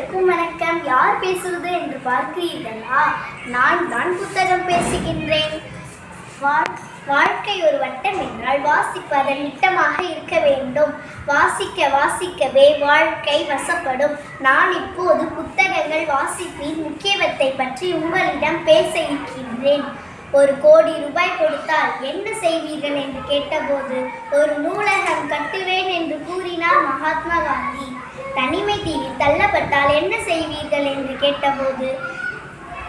அனைவருக்கும் வணக்கம். யார் பேசுவது என்று பார்க்கிறீர்களா? நான் தான் புத்தகம் பேசுகின்றேன். வாழ்க்கை ஒரு வட்டம் என்றால் வாசிப்பதன் நிட்டமாக இருக்க வேண்டும். வாசிக்க வாசிக்கவே வாழ்க்கை வசப்படும். நான் இப்போது புத்தகங்கள் வாசிப்பின் முக்கியத்தை பற்றி உங்களிடம் பேச இருக்கின்றேன். ஒரு கோடி ரூபாய் கொடுத்தால் என்ன செய்வீர்கள் என்று கேட்டபோது ஒரு நூலகம் கட்டுவேன் என்று கூறினார் மகாத்மா காந்தி. தள்ளப்பட்டால் என்ன செய்வீர்கள் என்று கேட்டபோது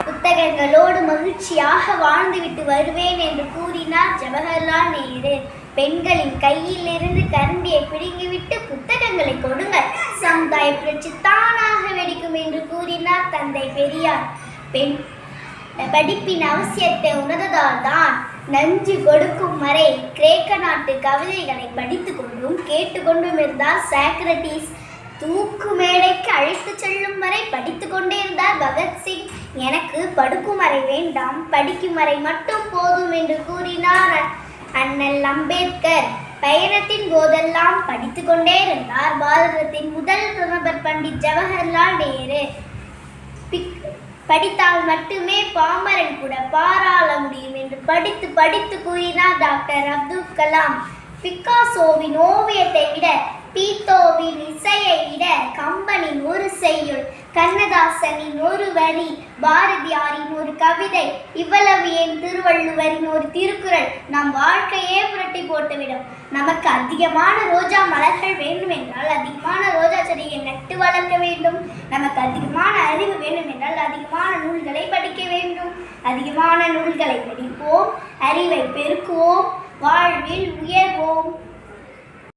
புத்தகங்களோடு மகிழ்ச்சியாக வாழ்ந்துவிட்டு வருவேன் என்று கூறினார் ஜவஹர்லால் நேரு. பெண்களின் கையில் இருந்து கரண்டியை பிடுங்கிவிட்டு புத்தகங்களை கொடுங்கள். சமுதாய புரட்சி தானாக வெடிக்கும் என்று கூறினார் தந்தை பெரியார். பெண் படிப்பின் அவசியத்தை உணர்ந்ததால் தான் நஞ்சு கொடுக்கும் வரை கிரேக்க நாட்டு கவிதைகளை படித்து கொண்டும் கேட்டுக்கொண்டும் இருந்தார் சாக்ரட்டிஸ் தூக்கு மேடைக்கு அழைத்து செல்லும் வரை படித்து கொண்டே இருந்தார் பகத்சிங் எனக்கு படுக்கும் அறை வேண்டாம் படிக்கும் வரை மட்டும் போதும் என்று கூறினார் அண்ணல் அம்பேத்கர். பயணத்தின் போதெல்லாம் படித்து கொண்டே இருந்தார் பாரதத்தின் முதல் பிரதமர் பண்டிட் ஜவஹர்லால் நேரு. பிக்- படித்தால் மட்டுமே பாமரன் கூட பாராள முடியும் என்று படித்து படித்து கூறினார் டாக்டர் அப்துல் கலாம். பிக்காசோவின் ஓவியத்தை விட கண்ணதாசனின் ஒரு வரி பாரதியாரின் ஒரு கவிதை இவ்வளவு என் திருவள்ளுவரின் ஒரு திருக்குறள் நம் வாழ்க்கையே புரட்டி போட்டுவிடும். நமக்கு அதிகமான ரோஜா மலர்கள் வேண்டும் என்றால் அதிகமான ரோஜா செடியை நட்டு வளர்க்க வேண்டும். நமக்கு அதிகமான அறிவு வேண்டும் என்றால் அதிகமான நூல்களை படிக்க வேண்டும். அதிகமான நூல்களை படிப்போம் அறிவை பெருக்குவோம் வாழ்வில் உயர்வோம்.